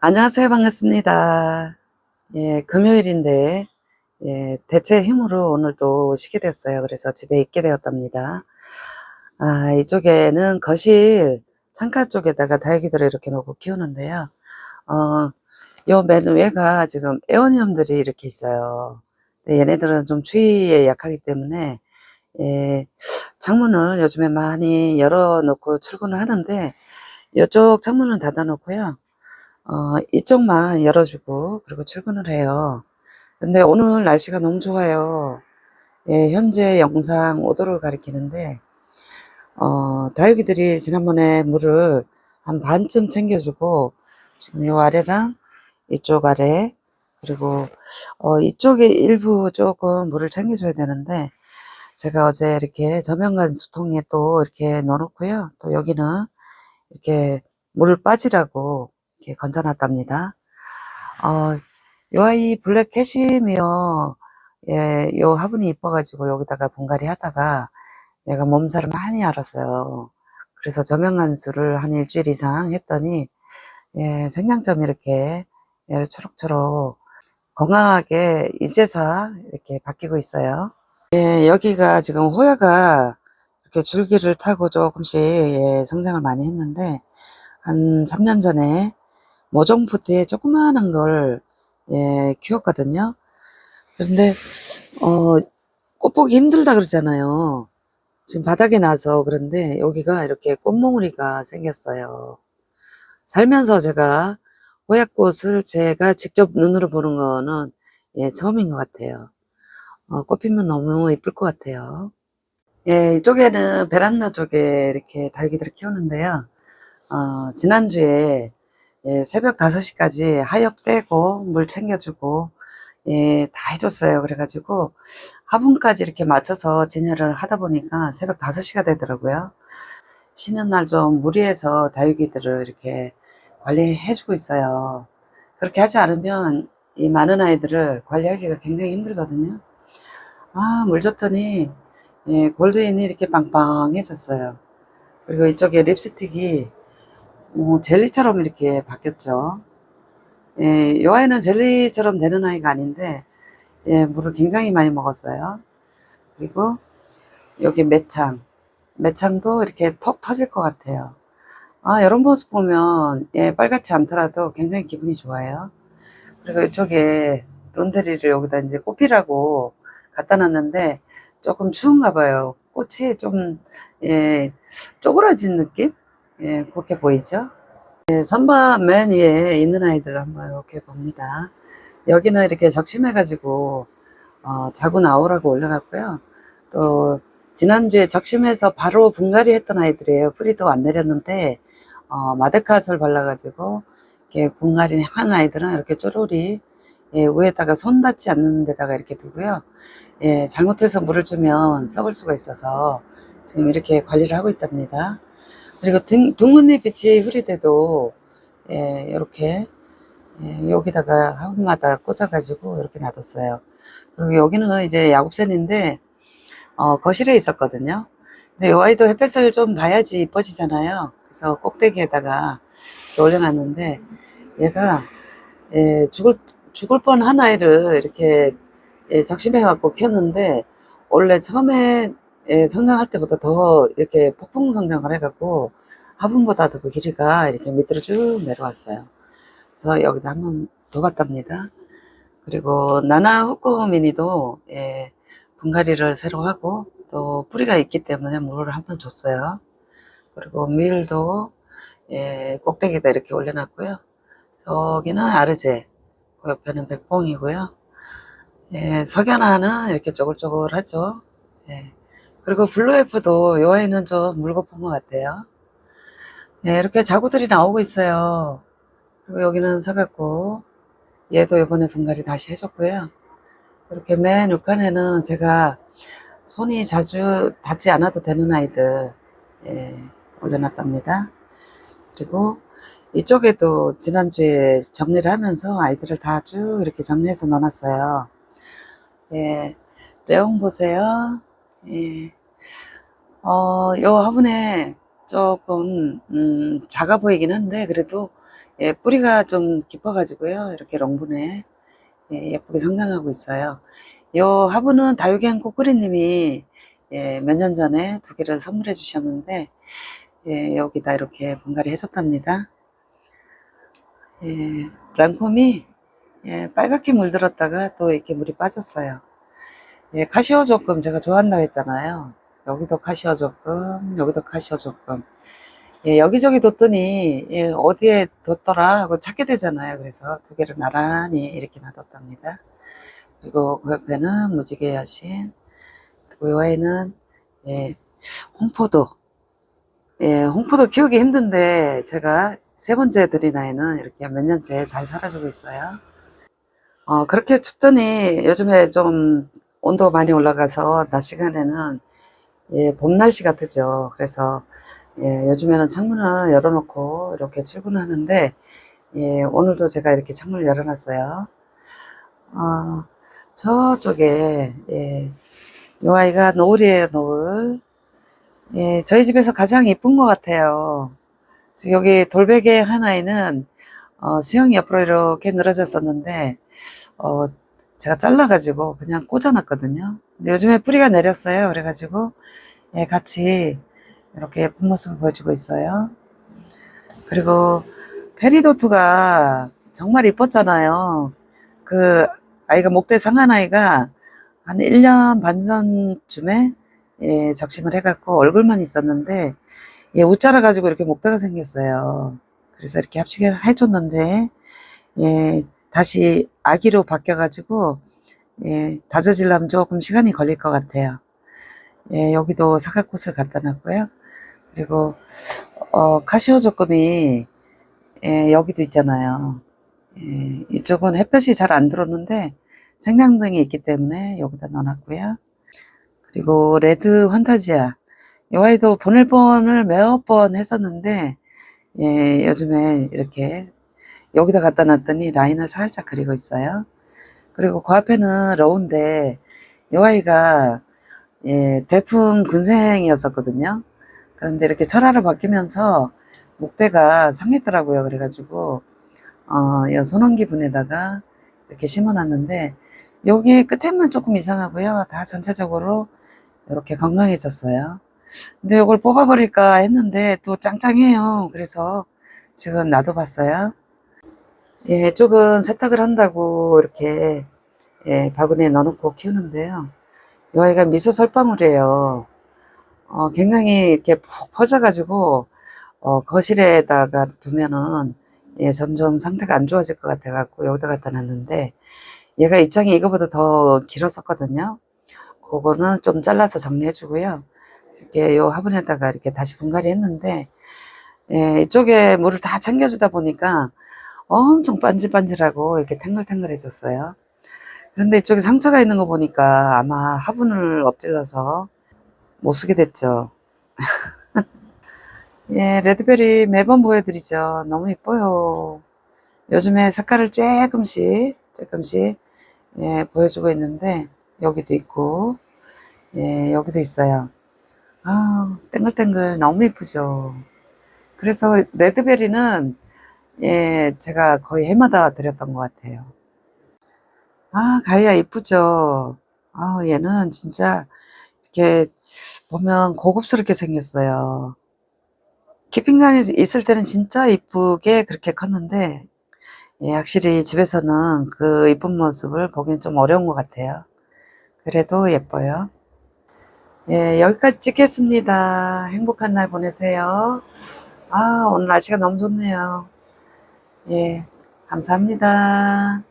안녕하세요. 반갑습니다. 예, 금요일인데, 예, 대체 힘으로 오늘도 쉬게 됐어요. 그래서 집에 있게 되었답니다. 아, 이쪽에는 거실 창가 쪽에다가 다육이들을 이렇게 놓고 키우는데요. 어, 요 맨 위에가 지금 에어니엄들이 이렇게 있어요. 근데 얘네들은 좀 추위에 약하기 때문에, 예, 창문을 요즘에 많이 열어놓고 출근을 하는데, 이쪽 창문은 닫아놓고요. 어, 이쪽만 열어주고, 그리고 출근을 해요. 근데 오늘 날씨가 너무 좋아요. 예, 현재 영상 5도를 가리키는데, 어, 다육이들이 지난번에 물을 한 반쯤 챙겨주고, 지금 요 아래랑 이쪽 아래, 그리고, 어, 이쪽에 일부 조금 물을 챙겨줘야 되는데, 제가 어제 이렇게 저면간 수통에 또 이렇게 넣어놓고요. 또 여기는 이렇게 물 빠지라고 이렇게 건져놨답니다. 어, 요 아이 블랙 캐시미어, 예, 요 화분이 이뻐가지고 여기다가 분갈이 하다가 얘가 몸살을 많이 앓았어요. 그래서 저명한수를 한 일주일 이상 했더니, 예, 생장점이 이렇게, 예, 초록초록 건강하게 이제서 이렇게 바뀌고 있어요. 예, 여기가 지금 호야가 이렇게 줄기를 타고 조금씩 예, 성장을 많이 했는데, 한 3년 전에 모종포트에 조그마한 걸 예, 키웠거든요. 그런데 어, 꽃 보기 힘들다 그러잖아요. 지금 바닥에 나서 그런데 여기가 이렇게 꽃몽우리가 생겼어요. 살면서 제가 호약꽃을 제가 직접 눈으로 보는 거는 예, 처음인 것 같아요. 어, 꽃 피면 너무 이쁠 것 같아요. 예, 이쪽에는 베란다 쪽에 이렇게 다육이들을 키우는데요. 어, 지난주에 예, 새벽 5시까지 하엽 떼고 물 챙겨주고 예, 다 해줬어요. 그래가지고 화분까지 이렇게 맞춰서 진열을 하다 보니까 새벽 5시가 되더라고요. 쉬는 날 좀 무리해서 다육이들을 이렇게 관리해주고 있어요. 그렇게 하지 않으면 이 많은 아이들을 관리하기가 굉장히 힘들거든요. 아, 물 줬더니 예, 골드인이 이렇게 빵빵해졌어요. 그리고 이쪽에 립스틱이 어, 젤리처럼 이렇게 바뀌었죠. 예, 이 아이는 젤리처럼 되는 아이가 아닌데, 예, 물을 굉장히 많이 먹었어요. 그리고 여기 매창. 매창도 이렇게 톡 터질 것 같아요. 아, 이런 모습 보면, 예, 빨갛지 않더라도 굉장히 기분이 좋아요. 그리고 이쪽에 론데리를 여기다 이제 꽃피라고 갖다 놨는데, 조금 추운가 봐요. 꽃이 좀, 예, 쪼그라진 느낌? 예, 그렇게 보이죠? 예, 선반 맨 위에 있는 아이들 한번 이렇게 봅니다. 여기는 이렇게 적심해가지고, 어, 자고 나오라고 올려놨고요. 또, 지난주에 적심해서 바로 분갈이 했던 아이들이에요. 뿌리도 안 내렸는데, 어, 마데카솔 발라가지고, 이렇게 분갈이 한 아이들은 이렇게 쪼로리, 예, 위에다가 손 닿지 않는 데다가 이렇게 두고요. 예, 잘못해서 물을 주면 썩을 수가 있어서 지금 이렇게 관리를 하고 있답니다. 그리고 등, 둥근잎빛이 흐리대도 예, 이렇게 예, 여기다가 화분마다 꽂아가지고 이렇게 놔뒀어요. 그리고 여기는 이제 야곱센인데 어, 거실에 있었거든요. 근데 이 아이도 햇볕을 좀 봐야지 이뻐지잖아요. 그래서 꼭대기에다가 올려놨는데 얘가 예, 죽을 죽을 뻔한 아이를 이렇게 예, 적심해갖고 키웠는데 원래 처음에 예, 성장할 때보다 더 이렇게 폭풍 성장을 해갖고 화분보다 더 그 길이가 이렇게 밑으로 쭉 내려왔어요. 그래서 여기다 한번 더 봤답니다. 그리고 나나 후쿠 미니도 예, 분갈이를 새로 하고 또 뿌리가 있기 때문에 물을 한 번 줬어요. 그리고 밀도 예, 꼭대기에다 이렇게 올려놨고요. 저기는 아르제, 그 옆에는 백봉이고요. 예, 석연화는 이렇게 쪼글쪼글하죠. 예. 그리고 블루에프도 요 아이는 좀 물거품 것 같아요. 예, 이렇게 자구들이 나오고 있어요. 그리고 여기는 서갔고, 얘도 이번에 분갈이 다시 해줬고요. 이렇게 맨 육간에는 제가 손이 자주 닿지 않아도 되는 아이들, 예, 올려놨답니다. 그리고 이쪽에도 지난주에 정리를 하면서 아이들을 다 쭉 이렇게 정리해서 넣어놨어요. 예, 레옹 보세요. 예. 어, 요 화분에 조금, 음, 작아 보이긴 한데, 그래도 예, 뿌리가 좀 깊어가지고요. 이렇게 롱분에 예, 예쁘게 성장하고 있어요. 요 화분은 다육이한 꼬꾸리님이 예, 몇 년 전에 두 개를 선물해 주셨는데 예, 여기다 이렇게 분갈이 해줬답니다. 예, 랑콤이 예, 빨갛게 물들었다가 또 이렇게 물이 빠졌어요. 예, 카시오 조금 제가 좋아한다고 했잖아요. 여기도 카시오 조금, 여기도 카시오 조금. 예, 여기저기 뒀더니 예, 어디에 뒀더라 하고 찾게 되잖아요. 그래서 두 개를 나란히 이렇게 놔뒀답니다. 그리고 그 옆에는 무지개 여신, 그리고 이 아이는 예, 홍포도. 예, 홍포도 키우기 힘든데 제가 세 번째 들인 아이는 이렇게 몇 년째 잘 살아주고 있어요. 어, 그렇게 춥더니 요즘에 좀 온도 많이 올라가서 낮 시간에는 예, 봄 날씨 같으죠. 그래서 예, 요즘에는 창문을 열어놓고 이렇게 출근하는데 예, 오늘도 제가 이렇게 창문을 열어놨어요. 어, 저쪽에 예, 이 아이가 노을이에요, 노을. 예, 저희 집에서 가장 이쁜 것 같아요. 여기 돌베개 하나에는 어, 수영이 옆으로 이렇게 늘어졌었는데 어, 제가 잘라가지고 그냥 꽂아놨거든요. 근데 요즘에 뿌리가 내렸어요. 그래가지고 예, 같이 이렇게 예쁜 모습을 보여주고 있어요. 그리고 페리도트가 정말 이뻤잖아요. 그 아이가 목대 상한 아이가 한 1년 반 전쯤에 예, 적심을 해갖고 얼굴만 있었는데 예, 웃자라 가지고 이렇게 목대가 생겼어요. 그래서 이렇게 합식을 해줬는데 예, 다시 아기로 바뀌어가지고 예, 다져지려면 조금 시간이 걸릴 것 같아요. 예, 여기도 사과꽃을 갖다 놨고요. 그리고 어, 카시오 조금이 예, 여기도 있잖아요. 예, 이쪽은 햇볕이 잘 안 들어오는데 생장등이 있기 때문에 여기다 넣어놨고요. 그리고 레드 환타지아 이 아이도 보낼 뻔을 몇 번 했었는데 예, 요즘에 이렇게 여기다 갖다 놨더니 라인을 살짝 그리고 있어요. 그리고 그 앞에는 러운데 이 아이가 예, 대풍 군생이었었거든요. 그런데 이렇게 철화로 바뀌면서 목대가 상했더라고요. 그래가지고 어, 이 소나기 분에다가 이렇게 심어놨는데 여기 끝에만 조금 이상하고요. 다 전체적으로 이렇게 건강해졌어요. 근데 이걸 뽑아버릴까 했는데 또 짱짱해요. 그래서 지금 놔둬봤어요. 예, 쪽은 세탁을 한다고 이렇게 예, 바구니에 넣어놓고 키우는데요. 이 아이가 미소 설방울이에요. 어, 굉장히 이렇게 푹 퍼져가지고 어, 거실에다가 두면은 예, 점점 상태가 안 좋아질 것 같아갖고 여기다 갖다 놨는데 얘가 입장이 이거보다 더 길었었거든요. 그거는 좀 잘라서 정리해주고요. 이렇게 요 화분에다가 이렇게 다시 분갈이 했는데 예, 이쪽에 물을 다 챙겨주다 보니까 엄청 반질반질하고 이렇게 탱글탱글해졌어요. 그런데 이쪽에 상처가 있는 거 보니까 아마 화분을 엎질러서 못 쓰게 됐죠. 예, 레드베리 매번 보여드리죠. 너무 이뻐요. 요즘에 색깔을 조금씩, 조금씩, 예, 보여주고 있는데, 여기도 있고, 예, 여기도 있어요. 아, 땡글땡글 너무 이쁘죠. 그래서 레드베리는, 예, 제가 거의 해마다 드렸던 것 같아요. 아, 가이아 이쁘죠. 아, 얘는 진짜 이렇게 보면 고급스럽게 생겼어요. 키핑장에 있을 때는 진짜 이쁘게 그렇게 컸는데, 예, 확실히 집에서는 그 이쁜 모습을 보기는 좀 어려운 것 같아요. 그래도 예뻐요. 예, 여기까지 찍겠습니다. 행복한 날 보내세요. 아, 오늘 날씨가 너무 좋네요. 예, 감사합니다.